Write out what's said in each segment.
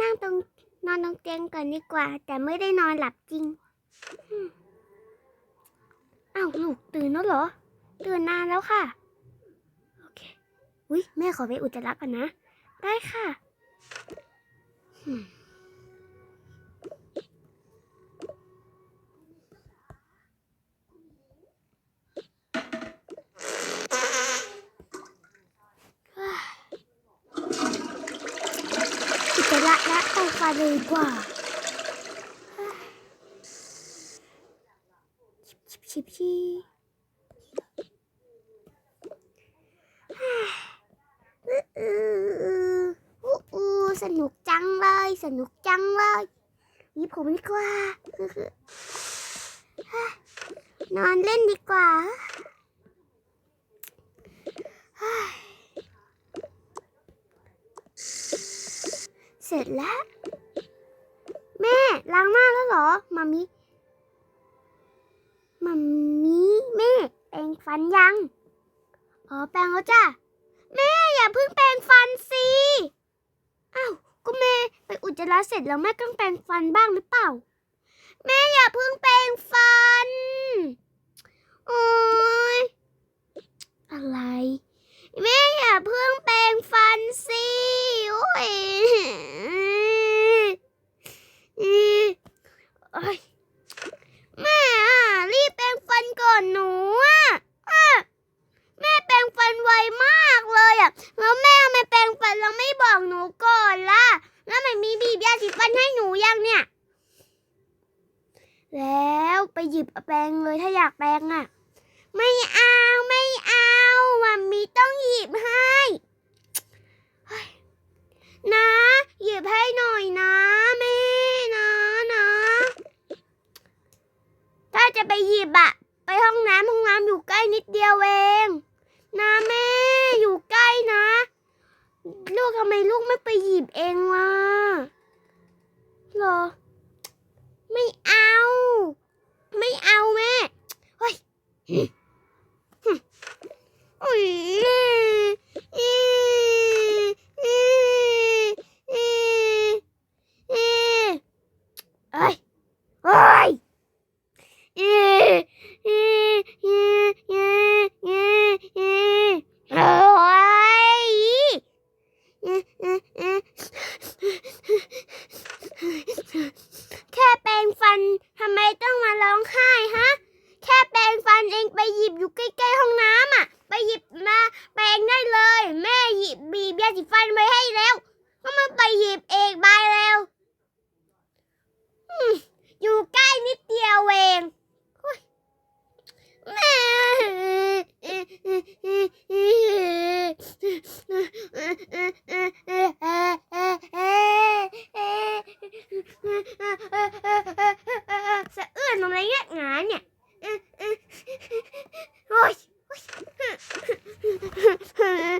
นั่งตรงนอนตรงเตียงก่อนดีกว่า แต่ไม่ได้นอนหลับจริงอ้าวลูกตื่นแล้วเหรอ ตื่นนานแล้วค่ะ โอเค อุ้ยแม่ขอไปอุจจาระกันนะ ได้ค่ะอืมอุจจาระและแปรงฟัน เลยดีกว่าชิบชิบชิบชิบอ,อ,อ,อสนุกจังเลย สนุกจังเลยหวีผมดีกว่า นอนเล่นดีกว่าเสร็จแล้ว แม่ล้างหน้าแล้ว เหรอมามิมามิแม่แปรงฟันยัง อ๋อแปรงแล้วจ้ะ แม่อย่าเพิ่งแปรงฟันสิอ้าวก็แม่ไปอุจจาระเสร็จแล้วแม่ต้องแปรงฟันบ้างหรือเปล่า แม่อย่าเพิ่งแปรงฟัน โอ๊ยอะไร แม่อย่าเพิ่งแปรงฟันสิ โอ้ยอือโอ๊ยแม่อะรีบแปรงฟันก่อนหนูอะอะ แม่แปรงฟันไวมากเลยอะ แล้วแม่ทำไม่แปรงฟันแล้วไม่บอกหนูก่อนล่ะ แล้วมันมีบีบยาสีฟันให้หนูยังเนี่ย แล้วไปหยิบแปรงเลยถ้าอยากแปรงอะ ไม่เอาไม่เอามัมมีต้องหยิบให้นะ หยิบให้หน่อยนะแม่นะนะ ถ้าจะไปหยิบอะไปห้องน้ำห้องน้ำอยู่ใกล้นิดเดียวเองนะแม่อยู่ใกล้นะ ลูกทำไมลูกไม่ไปหยิบเองล่ะเหรอ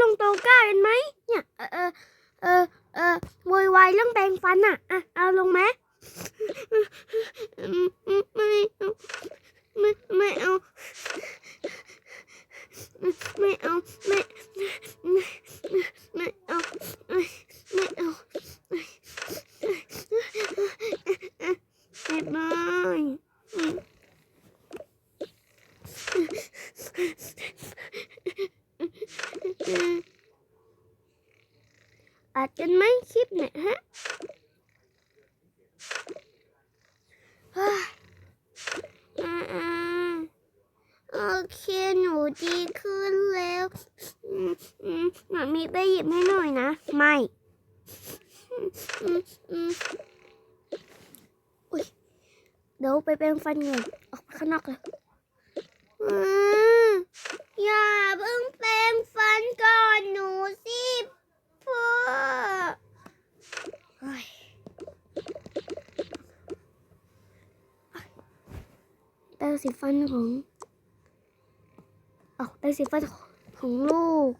ลงโตรงก้ากันไหมเนี่ยเออเออเออเออโวยวายเรื่องแปรงฟันอะอะเอาลงไหมไม่เอาไม่ไม่เอาไม่เอาไม่ไม่ไม่เอาไม่ไม่เอาไม่ไม่ อัดกันไหมคลิปเนี่ยฮะอ่าอ่าโอเคหนูดีขึ้นแล้วมอืมหมามีไปหยิบให้หน่อยนะ ไม่อุ้ยเดี๋ยวไปแปรงฟันก่อนออกไปข้างนอกเลยอย่าเพิ่งแปรงฟันก่อนหนูสิ พ่อเฮ้ยแปรงสีฟันของออกแปรงสีฟันของลูก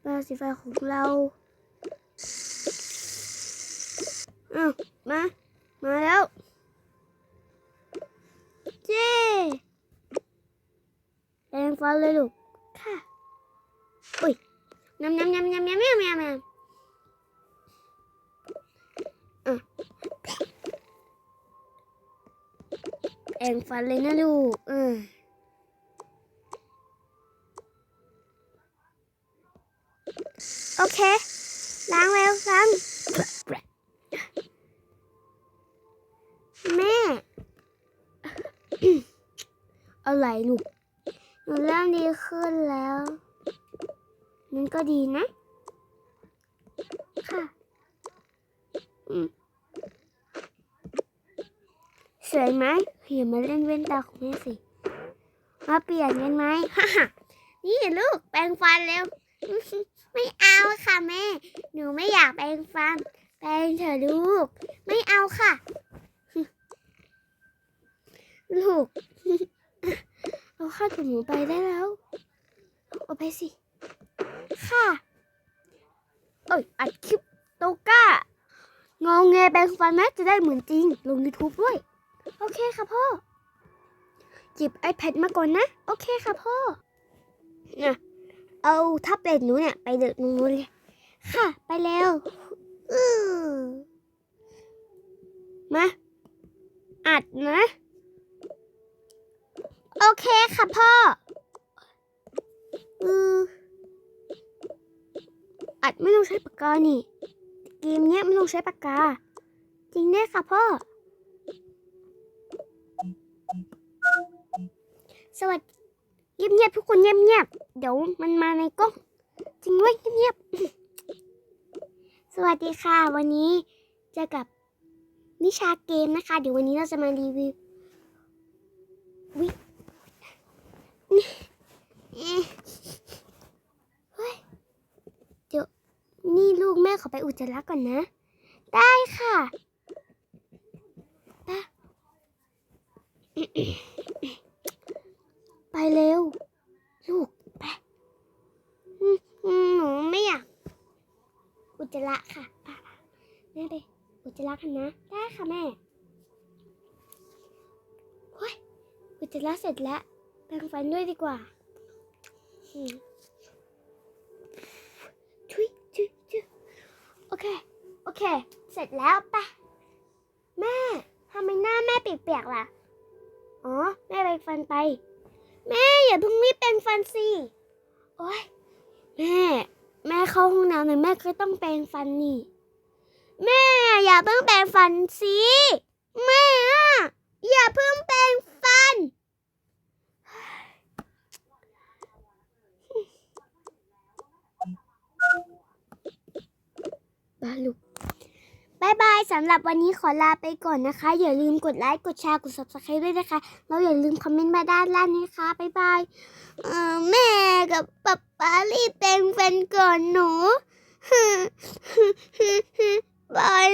แปรงสีฟันของเราอ้าวมา มาแล้วเจ้แปรงฟันเลยลูก น้ำน้ำน้ำน้ำน้ำน้ำน้ำน้ำอะแปรงฟันเลยนะลูกเออโอเค ล้างแล้วล้างแม่ อะไรลูกหนูเริ่มดีขึ้นแล้ว นั่นก็ดีนะ ค่ะ อืมสวยไหมอย่ามาเล่นเว้นตาของแม่สิ มาเปลี่ยนกันไหมฮ่าฮ่านี่ลูกแปรงฟันเร็ว ไม่เอาค่ะแม่ หนูไม่อยากแปรงฟัน แปรงเถอะลูก ไม่เอาค่ะ ลูก เอาข้าวถุงหนูไปได้แล้ว เอาไปสิ ค่ะเอ้ยอัดคลิปโตก้างอแงแปลงฟันไหมจะได้เหมือนจริง ลง YouTube ด้วย โอเคค่ะพ่อหยิบ iPad มาก่อนนะ โอเคค่ะพ่อนะเอาทับเล็ตหนูเนี่ย ไปเดินงนู้นเลย ค่ะ ไปเร็วอือมาอัดนะ โอเคค่ะพ่อ ไม่ต้องใช้ปากกานี่ เกมเนี้ยไม่ต้องใช้ปากกา จริงแน่ค่ะพ่อ สวัสดีเงียบๆทุกคนเงียบๆเดี๋ยวมันมาในกล้องจริงด้วยเงียบๆสวัสดีค่ะ วันนี้จอกับนิชาเกมนะคะ เดี๋ยววันนี้เราจะมารีวิววิ เอ๊ะเฮ้ยเดี๋ยว นี่ลูกแม่ขอไปอุจจาระก่อนนะ ได้ค่ะไปไปเร็ว ลูกไปหนูไม่อยากอุจจาระค่ะแม่ไปอุจจาระกันนะ ได้ค่ะแม่เฮ้ยอุจจาระเสร็จแล้วแปรงฟันด้วยดีกว่า อืม เค เสร็จแล้วปะแม่ทำไมหน้าแม่เปียกๆล่ะ อ๋อ แม่ไปฟันไป แม่อย่าเพิ่งรีบแปรงฟันสิโอ๊ยแม่ แม่เข้าห้องน้ำเลยแม่ก็ต้องแปรงฟันนี่ แม่อย่าเพิ่งแปรงฟันสิแม่อย่าเพิ่งแปรงฟันบาลูก บายบายสำหรับวันนี้ขอลาไปก่อนนะคะ อย่าลืมกดไลค์กดแชร์กด subscribe ด้วยนะคะ แล้วอย่าลืมคอมเมนต์มาด้านล่างนะคะบายบายแม่กับป๊าป๊ารีบเป็นแฟนก่อนหนูบาย